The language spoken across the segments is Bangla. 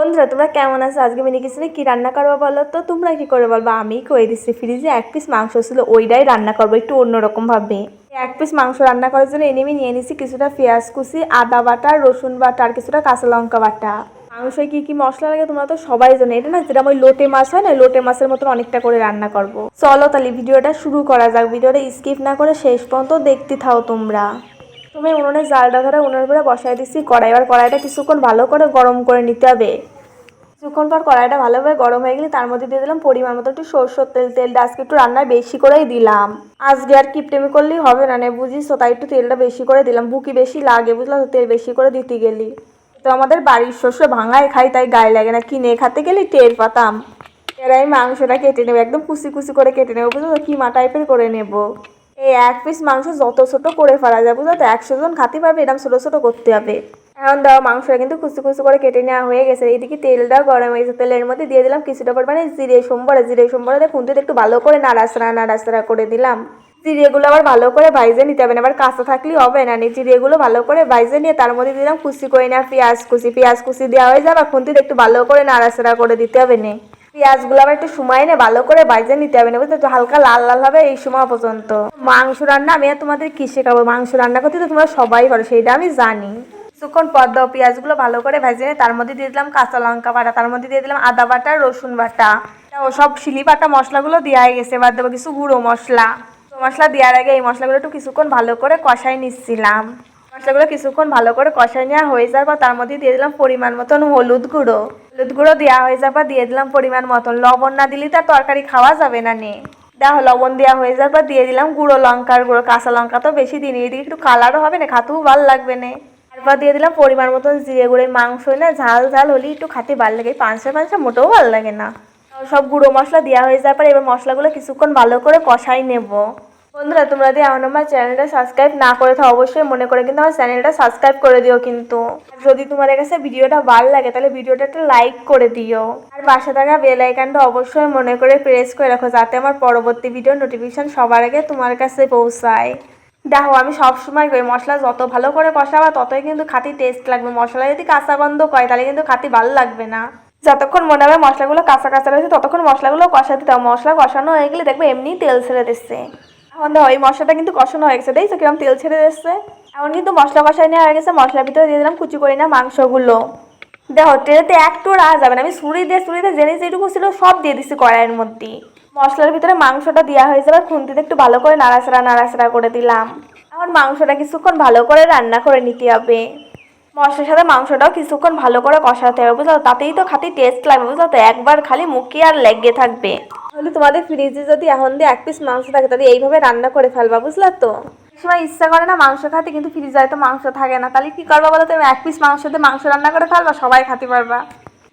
বন্ধুরা, তোমরা কেমন আছো? আজকে মিনি কিচেনে কি রান্না করব বলো তো? তোমরা কি করে বলব? আমি কয়ে দিচ্ছি ফ্রিজে এক পিস মাংস ছিল, ওইটাই রান্না করব একটু অন্যরকম ভাবে। এক পিস মাংস রান্না করার জন্য এনে আমি নিয়ে নিছি কিছুটা পেঁয়াজ কুচি, আদা বাটা, রসুন বাটা আর কিছুটা কাঁচা লঙ্কা বাটা। মাংসে কি কি মশলা লাগে তোমরা তো সবাই জানো। এটা না যেটা ওই লোটে মাছ হয় না, লোটে মাছের মতন অনেকটা করে রান্না করব। চলো তাহলে ভিডিওটা শুরু করা যাক। ভিডিওটা স্কিপ না করে শেষ পর্যন্ত দেখতে থাও তোমরা। তুমি উনুনে জালটা ধরে উনুনের উপরে বসাই দিচ্ছি কড়াই এবার কড়াইটা কিছুক্ষণ ভালো করে গরম করে নিতে হবে। কিছুক্ষণ পর কড়াইটা ভালোভাবে গরম হয়ে গেলে তার মধ্যে দিয়ে দিলাম পরিমাণ মতো একটু সরষের তেল। তেলটা আজকে একটু রান্নায় বেশি করেই দিলাম। আজকে আর কিপটেমি করলেই হবে না বুঝিস তো তাই একটু তেলটা বেশি করে দিলাম। বুকি বেশি লাগে, বুঝলা? তো তেল বেশি করে দিতে গেলি। তো আমাদের বাড়ির শস্য ভাঙায় খাই তাই গায়ে লাগে না। কিনে খাতে গেলে টের পাতাম। এরাই মাংসটা কেটে নেব। একদম কুচি কুচি করে কেটে নেব, বুঝলো? কিমা টাইপের করে নেব। এই এক পিস মাংস যত ছোট করে ফেলা যায়, বুঝলো তো? একশো জন খাতে পারবে এরকম ছোটো ছোটো করতে হবে। এখন দাও, মাংসটা কিন্তু কুচি কুচি করে কেটে নেওয়া হয়ে গেছে। এইদিকে তেলটাও গরম হয়ে গেছে। তেলের মধ্যে দিয়ে দিলাম কিছুটা পরিমাণে জিরে সোমবারে। জিরে সোমবারে খুন্তিতে একটু ভালো করে নাড়াচড়া নাড়াচড়া করে দিলাম। জিরেগুলো আবার ভালো করে ভাইজে নিতে হবে না, আবার কাঁচা থাকলেই হবে না। জিরেগুলো ভালো করে ভাইজে নিয়ে তার মধ্যে দিলাম কুচি করে না পেঁয়াজ কুচি। পেঁয়াজ কুচি দেওয়া হয়ে যাবে খুন্তিতে একটু ভালো করে নাড়াচড়া করে দিতে হবে না। পেঁয়াজগুলো আবার একটু সময় নিয়ে ভালো করে বাইজে নিতে হবে, না বুঝতে তো হালকা লাল লাল হবে এই সময় পর্যন্ত। মাংস রান্না আমি তোমাদের কি শেখাবো? মাংস রান্না করতে তো তোমরা সবাই পারো সেইটা আমি জানি। কিছুক্ষণ পর দাও পেঁয়াজগুলো ভালো করে ভেজে নিয়ে তার মধ্যে দিয়ে দিলাম কাঁচা লঙ্কা বাটা, তার মধ্যে দিয়ে দিলাম আদা বাটা, রসুন বাটা। ও সব শিলি বাটা মশলাগুলো দেওয়া হয়ে গেছে, এবার দেবো কিছু গুঁড়ো মশলা। মশলা দেওয়ার আগে এই মশলাগুলো একটু কিছুক্ষণ ভালো করে কষাই নিচ্ছিলাম। মশলাগুলো কিছুক্ষণ ভালো করে কষাই নেওয়া হয়ে যাওয়ার পর তার মধ্যে দিয়ে দিলাম পরিমাণ মতন হলুদ গুঁড়ো। হলুদ গুঁড়ো দেওয়া হয়ে পর দিয়ে দিলাম পরিমাণ মতন। লবণ না দিলে তার তরকারি খাওয়া যাবে না নে। দেখো, লবণ দেওয়া হয়ে পর দিয়ে দিলাম গুঁড়ো লঙ্কার গুঁড়ো, কাঁচা লঙ্কা তো বেশি দিন এদিকে একটু কালারও হবে না, খাতেও ভালো লাগবে না। তারপর দিয়ে দিলাম পরিমাণ মতন জিরে গুঁড়ো মাংস না ঝাল ঝাল হলে একটু খেতে ভালো লাগে পাঁচশো পাঁচশো মোটেও ভালো লাগে না। সব গুঁড়ো মশলা দেওয়া হয়ে যাওয়ার পর এবার মশলাগুলো কিছুক্ষণ ভালো করে কষাই নেব। বন্ধুরা, তোমরা যদি এখন আমার চ্যানেলটা সাবস্ক্রাইব না করে থাকো, অবশ্যই মনে করে কিন্তু আমার চ্যানেলটা সাবস্ক্রাইব করে দিও কিন্তু। যদি তোমাদের কাছে ভিডিওটা ভালো লাগে, তাহলে ভিডিওটা একটা লাইক করে দিও। আর পাশে থাকা বেল আইকনটা অবশ্যই মনে করে প্রেস করে রাখো, যাতে আমার পরবর্তী ভিডিও নোটিফিকেশন সবার আগে তোমার কাছে পৌঁছায়। দেখো, আমি সবসময় করি, মশলা যত ভালো করে কষাবা, ততই কিন্তু খাতি টেস্ট লাগবে। মশলা যদি কাঁচা গন্ধ করে, তাহলে কিন্তু খাতি ভালো লাগবে না। যতক্ষণ মনে হবে মশলাগুলো কাঁচা কাঁচা রয়েছে, ততক্ষণ মশলাগুলো কষাতে দাও। মশলা কষানো হয়ে গেলে দেখবে এমনি তেল ছেড়ে দিচ্ছে। এখন দেখো এই মশলাটা কিন্তু কষানো হয়ে গেছে। দেখছ কিরম তেল ছেড়ে দিচ্ছে এখন কিন্তু মশলা কষাই নেওয়া হয়ে গেছে। মশলার ভিতরে দিয়ে দিলাম কুচি করে না মাংসগুলো। দেখো ট্রেতে একটু রাখা যাবে না। আমি সুরি দিয়ে দিয়ে জেনে যেটুকু ছিল সব দিয়ে দিচ্ছি কড়াইয়ের মধ্যে। মশলার ভিতরে মাংসটা দেওয়া হয়ে যাবে। খুন্তিতে একটু ভালো করে নাড়াচাড়া নাড়াচাড়া করে দিলাম। এখন মাংসটা কিছুক্ষণ ভালো করে রান্না করে নিতে হবে। মশলার সাথে মাংসটাও কিছুক্ষণ ভালো করে কষাতে হবে, বুঝলো? তাতেই তো খাতি টেস্ট লাগবে, বুঝলো? তো একবার খালি মুখে আর লেগে থাকবে। তাহলে তোমাদের ফ্রিজে যদি এখন দিয়ে এক পিস মাংস থাকে, তাহলে এইভাবে রান্না করে ফেলবা, বুঝলা তো? সময় ইচ্ছা করে না মাংস খাতে কিন্তু ফ্রিজে হয়তো মাংস থাকে না। তাহলে কি করবা বলো তুমি? এক পিস মাংস দিয়ে মাংস রান্না করে ফেলবা, সবাই খাতে পারবা।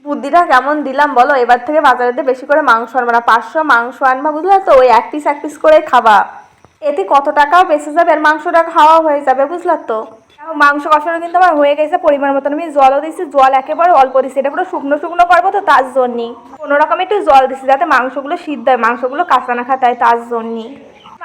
বুদ্ধিটা কেমন দিলাম বলো? এবার থেকে বাজারে দিয়ে বেশি করে মাংস আনবা না, পাঁচশো মাংস আনবা, বুঝলা তো? ওই এক পিস এক পিস করে খাবা। এতে কত টাকাও বেঁচে যাবে আর মাংসটা খাওয়া হয়ে যাবে, বুঝলা তো? মাংস কষানো কিন্তু আমার হয়ে গেছে পরিমাণ মতন। আমি জলও দিচ্ছি জল একেবারে অল্প দিচ্ছি এটা পুরো শুকনো শুকনো করব তো তার জন্যই। কোনোরকম একটু জল দিচ্ছি যাতে মাংসগুলো সিদ্ধ হয়, মাংসগুলো কাঁচা না খায় তার জন্যই।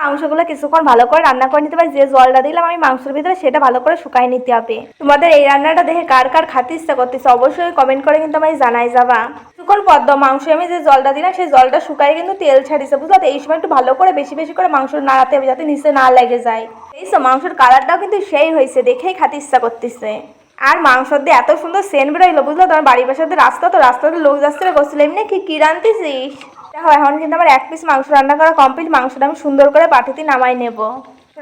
মাংসগুলো কিছুক্ষণ ভালো করে রান্না করে নিতে পারি। যে জলটা দিলাম আমি মাংসের ভিতরে সেটা ভালো করে শুকাই নিতে হবে। তোমাদের এই রান্নাটা দেখে কার কার খাতে ইচ্ছা করতেছে অবশ্যই কমেন্ট করে কিন্তু আমায় জানাই যাবা। কিছুক্ষণ পদ্ম মাংস আমি যে জলটা দিলাম সেই জলটা শুকাই কিন্তু তেল ছাড়িছে বুঝলো? এই সময় একটু ভালো করে বেশি বেশি করে মাংস নাড়াতে হবে যাতে নিচে না লেগে যায়। এই তো মাংসের কালারটাও কিন্তু সেই হয়েছে, দেখেই খাতে ইচ্ছা করতেছে। আর মাংস দিয়ে এত সুন্দর সেন বেরোইলো, বুঝলো? তোমার বাড়ির পাশে রাস্তা, তো রাস্তাতে লোক যাচ্ছে করছিল এমনি কি কি রাঁধতেছিস? দেখো এখন কিন্তু আমার এক পিস মাংস রান্না করা কমপ্লিট মাংসটা আমি সুন্দর করে বাটিতে নামাই নেব।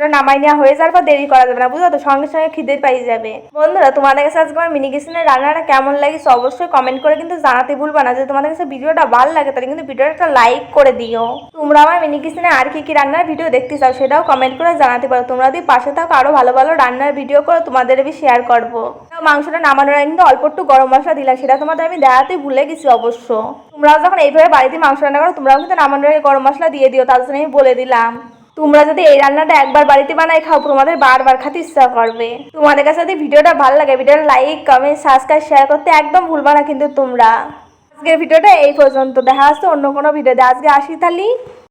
সেটা নামাই নেওয়া হয়ে যাওয়ার পর দেরি করা যাবে না, বুঝলো তো? সঙ্গে সঙ্গে খিদে পাই যাবে। বন্ধুরা, তোমাদের কাছে আজকে আমার মিনি কিচেনের রান্নাটা কেমন লাগিস অবশ্যই কমেন্ট করে কিন্তু জানাতে ভুলবা না। যদি তোমাদের কাছে ভিডিওটা ভালো লাগে, তাহলে কিন্তু ভিডিওটা একটা লাইক করে দিও। তোমরা আমার মিনি কিচেনে আর কি কি রান্নার ভিডিও দেখতে চাও, সেটাও কমেন্ট করে জানাতে পারো। তোমরা যদি পাশে থাকো, আরও ভালো ভালো রান্নার ভিডিও করো তোমাদের আমি শেয়ার করব। মাংসটা নামানোর আগে কিন্তু অল্প একটু গরম মশলা দিলাম, সেটা তোমাদের আমি দেখাতে ভুলে গেছি অবশ্য। তোমরাও যখন এইভাবে বাড়িতে মাংস রান্না করো, তোমরাও কিন্তু নামানোর আগে গরম মশলা দিয়ে দিও, তার জন্য আমি বলে দিলাম। তোমরা যদি এই রান্নাটা একবার বাড়িতে বানাই খাও, তোমাদের বারবার খাতে ইচ্ছা করবে। তোমাদের কাছে যদি ভিডিওটা ভালো লাগে, ভিডিওটা লাইক কমেন্ট সাবস্ক্রাইব শেয়ার করতে একদম ভুলবা না কিন্তু তোমরা। আজকের ভিডিওটা এই পর্যন্ত। দেখা আসছে অন্য কোনো ভিডিওতে। আজকে আসি তাহলে।